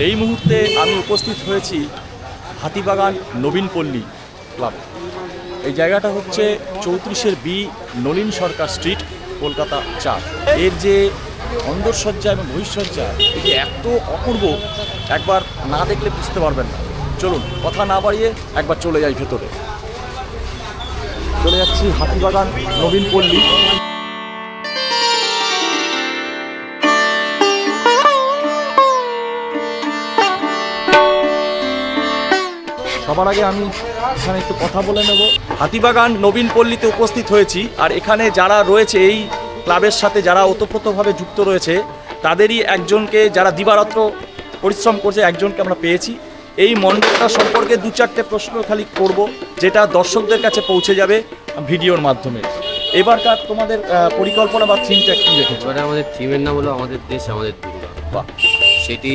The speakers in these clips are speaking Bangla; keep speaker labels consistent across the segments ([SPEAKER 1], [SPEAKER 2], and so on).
[SPEAKER 1] এই মুহূর্তে আমি উপস্থিত হয়েছি হাতিবাগান নবীনপল্লী ক্লাব। এই জায়গাটা হচ্ছে চৌত্রিশের বি নলিন সরকার স্ট্রিট, কলকাতা চার। এর যে অন্দরসজ্জা এবং বহিঃসজ্জা এটি এত অপূর্ব, একবার না দেখলে বুঝতে পারবেন না। চলুন, কথা না বাড়িয়ে একবার চলে যাই ভেতরে। চলে যাচ্ছি হাতিবাগান নবীনপল্লী সবার আগে আমি এখানে একটু কথা বলে নেব। হাতিবাগান নবীন পল্লীতে উপস্থিত হয়েছি আর এখানে যারা রয়েছে এই ক্লাবের সাথে যারা ওতপ্রোতভাবে যুক্ত রয়েছে তাদেরই একজনকে যারা দিবারাত্র পরিশ্রম করছে একজনকে আমরা পেয়েছি। এই মণ্ডপটা সম্পর্কে দু চারটে প্রশ্ন খালি করব যেটা দর্শকদের কাছে পৌঁছে যাবে ভিডিওর মাধ্যমে। এবারকার তোমাদের পরিকল্পনা বা থিমটা কি রেখেছো?
[SPEAKER 2] এবারে আমাদের থিমের নাম হলো আমাদের দেশ আমাদের দুর্গা।
[SPEAKER 1] বাহ।
[SPEAKER 2] সেটি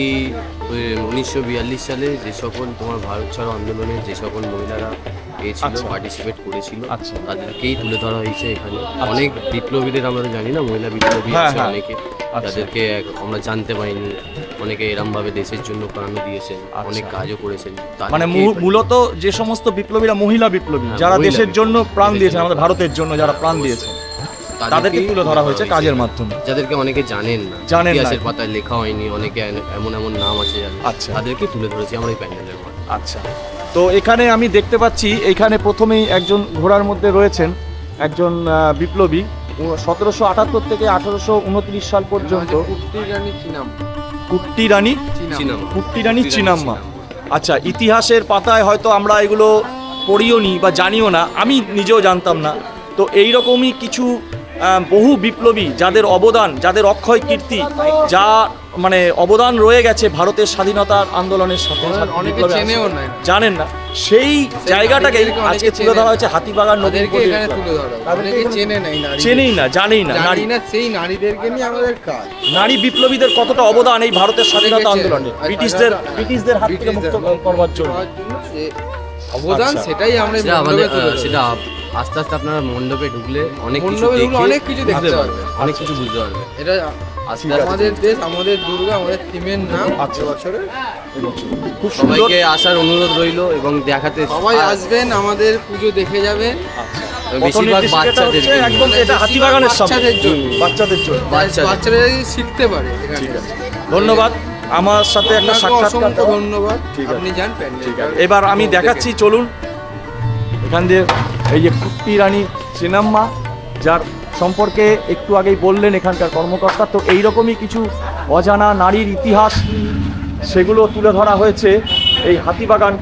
[SPEAKER 2] উনিশশো বিয়াল্লিশ সালে যে সকল তোমার ভারত ছাড়ো আন্দোলনে যে সকল মহিলারা পেয়েছিল
[SPEAKER 1] আচ্ছা।
[SPEAKER 2] পার্টিসিপেট করেছিল
[SPEAKER 1] আচ্ছা।
[SPEAKER 2] তাদেরকেই তুলে ধরা হয়েছে এখানে অনেক বিপ্লবীদের আমরা জানি না মহিলা বিপ্লবী
[SPEAKER 1] হ্যাঁ,
[SPEAKER 2] আছে
[SPEAKER 1] হ্যাঁ।
[SPEAKER 2] অনেকে
[SPEAKER 1] আচ্ছা।
[SPEAKER 2] তাদেরকে আমরা জানতে পারিনি অনেকে এরম ভাবে দেশের জন্য প্রাণ দিয়েছেন
[SPEAKER 1] আচ্ছা।
[SPEAKER 2] অনেক কাজও করেছেন
[SPEAKER 1] মানে মূলত যে সমস্ত বিপ্লবীরা মহিলা বিপ্লবী
[SPEAKER 2] হ্যাঁ,
[SPEAKER 1] যারা দেশের জন্য প্রাণ দিয়েছেন আমাদের ভারতের জন্য যারা প্রাণ দিয়েছে তাদেরকে তুলে ধরা হয়েছে কাজের মাধ্যমে।
[SPEAKER 2] যাদেরকে অনেকে জানেন না।
[SPEAKER 1] জানেন না।
[SPEAKER 2] ইতিহাসের পাতায় লেখা হয়নি অনেকে এমন এমন নাম আছে
[SPEAKER 1] আচ্ছা।
[SPEAKER 2] তাদেরকে তুলে ধরেছি আমরা এই প্যান্ডেলের মধ্যে
[SPEAKER 1] আচ্ছা। তো এখানে আমি দেখতে পাচ্ছি এখানে প্রথমেই একজন ঘোড়ার মধ্যে রয়েছেন একজন বিপ্লবী। সতেরোশো আটাত্তর থেকে আঠারোশো উনত্রিশ সাল পর্যন্ত। কুট্টি রানী
[SPEAKER 2] চিনামা।
[SPEAKER 1] কুট্টি রানী? চিনাম্মা।
[SPEAKER 2] চিনাম্মা।
[SPEAKER 1] আচ্ছা ইতিহাসের পাতায় হয়তো আমরা এগুলো পড়িও নি বা জানিও না আমি নিজেও জানতাম না। তো এই রকমই কিছু বহু বিপ্লবী যাদের অবদান যাদের অক্ষয় কীর্তি যা মানে অবদান রয়ে গেছে ভারতের স্বাধীনতার আন্দোলনের সাথে। জানেন না। সেই জায়গাটাকে আজকে তুলে ধরা হয়েছে হাতিবাগান নদীর চেনেই না জানেই না। নারী
[SPEAKER 3] সেই নারীদেরকে নিয়ে আমাদের কাজ।
[SPEAKER 1] নারী বিপ্লবীদের কতটা অবদান এই ভারতের স্বাধীনতা আন্দোলনে? ব্রিটিশদের ব্রিটিশদের হাত থেকে মুক্ত করবার জন্য।
[SPEAKER 3] অবদান
[SPEAKER 1] আচ্ছা।
[SPEAKER 3] সেটাই আমরা
[SPEAKER 2] আমাদের। সেটা আস্তে আস্তে আপনারা মণ্ডপে ঢুকলে অনেক কিছু দেখে
[SPEAKER 3] অনেক কিছু দেখতে পারবে।
[SPEAKER 2] অনেক কিছু বুঝতে পারবে
[SPEAKER 3] এটা আমাদের দেশ আমাদের দুর্গা আমাদের থিমের নাম
[SPEAKER 1] আচ্ছা।
[SPEAKER 3] বছরে
[SPEAKER 1] খুব
[SPEAKER 2] সবাইকে আসার অনুরোধ রইল এবং দেখাতে
[SPEAKER 3] সবাই আসবেন আমাদের পুজো দেখে যাবেন
[SPEAKER 2] বেশিরভাগ বাচ্চাদের
[SPEAKER 1] একদম এটা হাতিবাগানের
[SPEAKER 3] বাচ্চাদের জন্য।
[SPEAKER 1] বাচ্চাদের জন্য।
[SPEAKER 3] বাচ্চারা শিখতে পারে
[SPEAKER 1] ধন্যবাদ আমার সাথে একটা সাক্ষাৎকার
[SPEAKER 3] ধন্যবাদ।
[SPEAKER 1] ঠিক আছে। এবার আমি দেখাচ্ছি চলুন। এখান দিয়ে এই যে কুট্টি রানী চিনাম্মা যার সম্পর্কে একটু আগেই বললেন এখানকার কর্মকর্তা তো এইরকমই কিছু অজানা নারীর ইতিহাস সেগুলো তুলে ধরা হয়েছে এই হাতিবাগান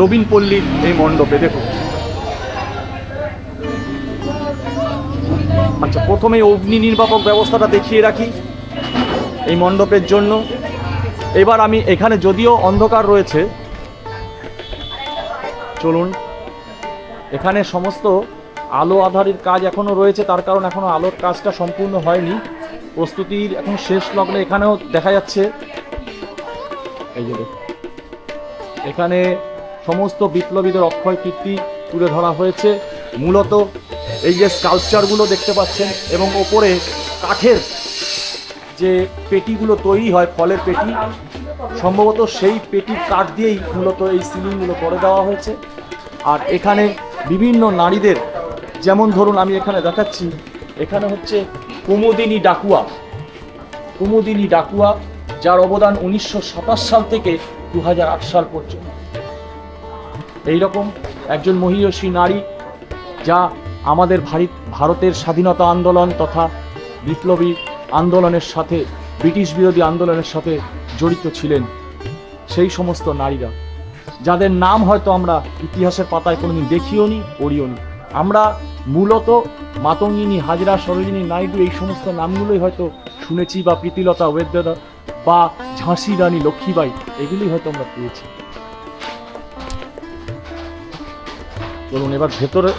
[SPEAKER 1] নবীনপল্লীর এই মণ্ডপে। দেখুন। আচ্ছা প্রথমে অগ্নি নির্বাপক ব্যবস্থাটা দেখিয়ে রাখি এই মণ্ডপের জন্য। এবার আমি এখানে যদিও অন্ধকার রয়েছে, চলুন। এখানে সমস্ত আলো আধারির কাজ এখনও রয়েছে, তার কারণ এখনও আলোর কাজটা সম্পূর্ণ হয়নি। প্রস্তুতির এখন শেষ লগ্নে এখানেও দেখা যাচ্ছে। এই এখানে সমস্ত বিপ্লবীদের অক্ষয় কীর্তি তুলে ধরা হয়েছে। মূলত এই যে স্কাল্পচারগুলো দেখতে পাচ্ছেন, এবং ওপরে কাঠের যে পেটিগুলো তৈরি হয়, ফলের পেটি, সম্ভবত সেই পেটির কাঠ দিয়েই মূলত এই সিলিংগুলো করে দেওয়া হয়েছে। আর এখানে বিভিন্ন নারীদের, যেমন ধরুন আমি এখানে দেখাচ্ছি, এখানে হচ্ছে কুমুদিনী ডাকুয়া। কুমুদিনী ডাকুয়া, যার অবদান উনিশশো সাতাশ সাল থেকে দু হাজার আট সাল পর্যন্ত। এইরকম একজন মহিয়সী নারী, যা আমাদের ভারি- ভারতের স্বাধীনতা আন্দোলন তথা বিপ্লবী আন্দোলনের সাথে, ব্রিটিশ বিরোধী আন্দোলনের সাথে জড়িত ছিলেন সেই সমস্ত নারীরা, যাদের নাম হয়তো আমরা ইতিহাসের পাতায় কোনোদিন দেখিও নি, পড়িও নি। আমরা মূলত মাতঙ্গিনী, হাজরা, সরোজিনী নাইডু এই সমস্ত নামগুলোই হয়তো শুনেছি বা প্রীতিলতা ওয়েদ্যদা বা ঝাঁসি রানী লক্ষ্মীবাই এগুলি হয়তো আমরা পেয়েছি। চলুন এবার ভেতরে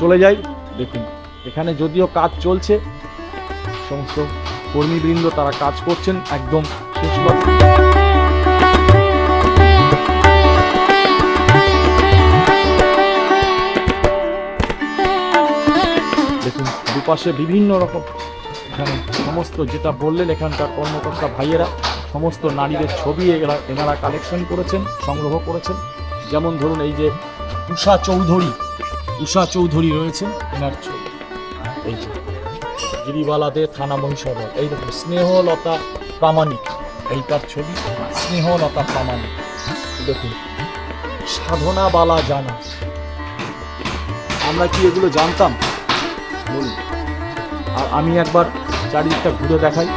[SPEAKER 1] চলে যাই, দেখুন, এখানে যদিও কাজ চলছে, সমস্ত কর্মীবৃন্দ তারা কাজ করছেন একদম শেষ দেখুন, দুপাশে বিভিন্ন রকম এখানে সমস্ত যেটা বললেন এখানকার কর্মকর্তা ভাইয়েরা, সমস্ত নারীদের ছবি এরা, এনারা কালেকশন করেছেন, সংগ্রহ করেছেন। যেমন ধরুন এই যে উষা চৌধুরী উষা চৌধুরী রয়েছেন, এনার ছবি। এই যে গিরিবালাতে থানা মহিষর এই দেখুন স্নেহলতা প্রামাণিক। এই তার ছবি, স্নেহলতা প্রামাণিক। দেখুন, সাধনা বালা জানা। আমরা কি এগুলো জানতাম? আর আমি একবার চারিদিকটা ঘুরে দেখাই।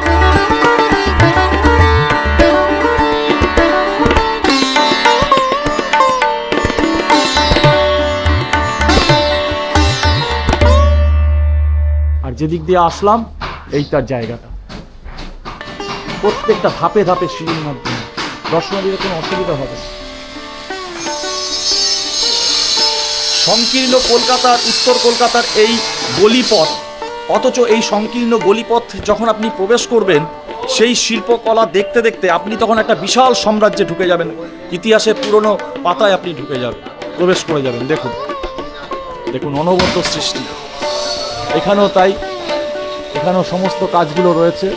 [SPEAKER 1] আর যেদিক দিয়ে আসলাম, এই তার জায়গাটা। প্রত্যেকটা ধাপে ধাপে সিঁড়ির মাধ্যমে। দর্শনার্থীদের কোনো অসুবিধা হবে। সংকীর্ণ কলকাতার, উত্তর কলকাতার এই গলিপথ, অথচ এই সংকীর্ণ গলিপথ যখন আপনি প্রবেশ করবেন, সেই শিল্পকলা দেখতে দেখতে আপনি তখন একটা বিশাল সাম্রাজ্যে ঢুকে যাবেন। ইতিহাসের পুরনো পাতায় আপনি ঢুকে যাবেন, প্রবেশ করে যাবেন। দেখুন দেখুন অনবদ্য সৃষ্টি। এখানেও তাই। এখানেও সমস্ত কাজগুলো রয়েছে।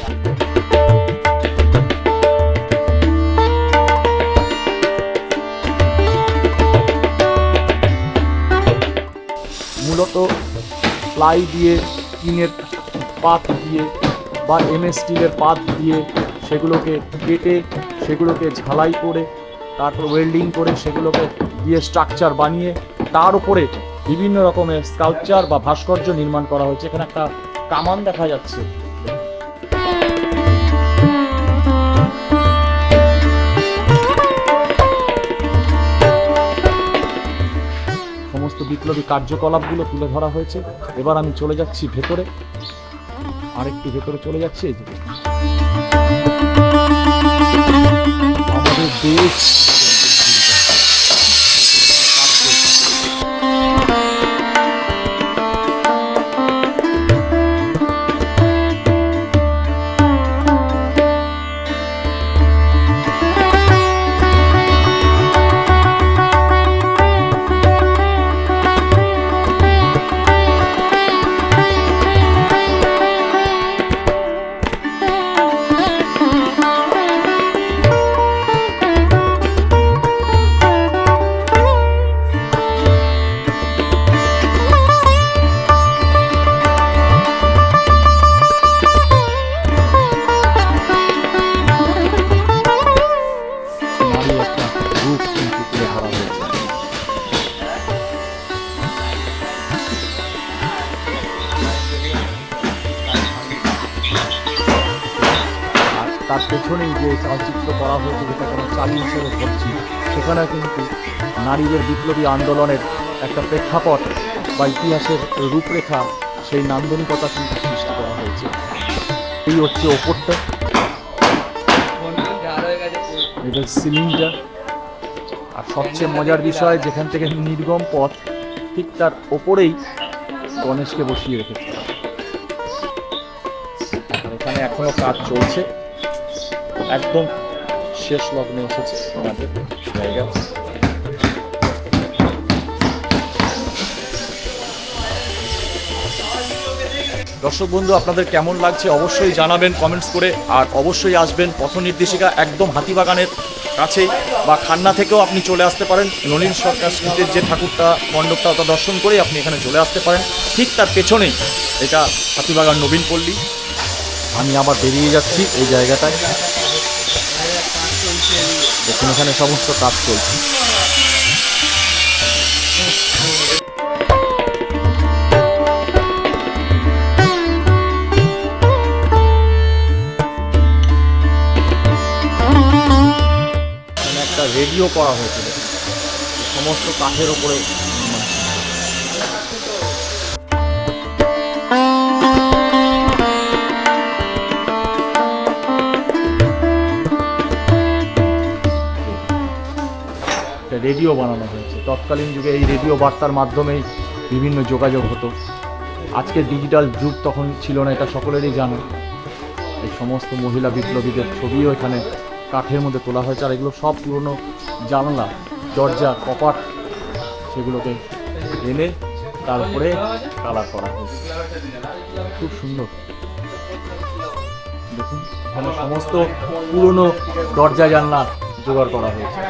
[SPEAKER 1] মূলত প্লাই দিয়ে, টিনের পাত দিয়ে বা এমএস স্টিলের পাত দিয়ে সেগুলোকে কেটে, সেগুলোকে ঝালাই করে, তারপর ওয়েল্ডিং করে সেগুলোকে দিয়ে স্ট্রাকচার বানিয়ে, তার উপরে বিভিন্ন রকমের স্কাল্পচার বা ভাস্কর্য নির্মাণ করা হয়েছে। এখানে একটা কামান দেখা যাচ্ছে। সমস্ত বিপ্লবী কার্যকলাপগুলো তুলে ধরা হয়েছে। এবার আমি চলে যাচ্ছি ভেতরে। আরেকটু ভেতরে চলে যাচ্ছি। আমাদের দেশ তার পেছনেই যে চলচ্চিত্র করা হয়েছে, যেটা কোনো চালি হিসেবে ধরছি সেখানে কিন্তু নারীদের বিপ্লবী আন্দোলনের একটা প্রেক্ষাপট বা ইতিহাসের রূপরেখা সেই নান্দনিকতা কিন্তু সৃষ্টি করা হয়েছে। এই হচ্ছে ওপরটা। এটা সিলিংটা। আর সবচেয়ে মজার বিষয়, যেখান থেকে নির্গম পথ, ঠিক তার ওপরেই গণেশকে বসিয়ে রেখেছে। এখানে এখনও কাজ চলছে। একদম শেষ লগ্নে এসেছে আমাদের জায়গা। দর্শক বন্ধু, আপনাদের কেমন লাগছে অবশ্যই জানাবেন কমেন্টস করে, আর অবশ্যই আসবেন পথ নির্দেশিকা একদম হাতিবাগানের কাছেই বা খান্না থেকেও আপনি চলে আসতে পারেন। নলিন সরকার স্মৃতির যে ঠাকুরটা, মণ্ডপটা ওটা দর্শন করে আপনি এখানে চলে আসতে পারেন। ঠিক তার পেছনেই এটা হাতিবাগান নবীন পল্লী আমি আবার বেরিয়ে যাচ্ছি এই জায়গাটায়। দেখুন এখানে সমস্ত কাজ চলছে। একটা রেডিও করা হয়েছিল। সমস্ত কাঠের ওপরে রেডিও বানানো হয়েছে। তৎকালীন যুগে এই রেডিও বার্তার মাধ্যমেই বিভিন্ন যোগাযোগ হতো। আজকে ডিজিটাল যুগ তখন ছিল না, এটা সকলেরই জানা। এই সমস্ত মহিলা বিপ্লবীদের ছবিও এখানে কাঠের মধ্যে তোলা হয়েছে, আর এগুলো সব পুরনো জানলা, দরজা, কপাট, সেগুলোকে এনে তারপরে কালার করা হয়েছে। খুব সুন্দর। দেখুন, এখানে সমস্ত পুরনো দরজা জানলা জোগাড় করা হয়েছে।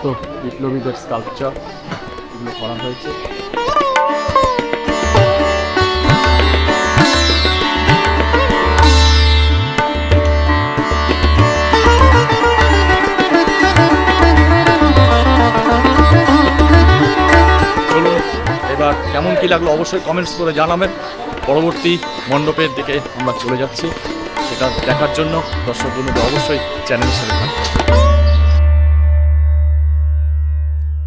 [SPEAKER 1] সমস্ত বিপ্লবীদের স্কাল্পচার এগুলো করা হয়েছে। এবার কেমন কি লাগল অবশ্যই কমেন্টস করে জানাবেন। পরবর্তী মণ্ডপের দিকে আমরা চলে যাচ্ছি, সেটা দেখার জন্য দর্শক বন্ধুদের অবশ্যই চ্যানেলের সাথে থাকবেন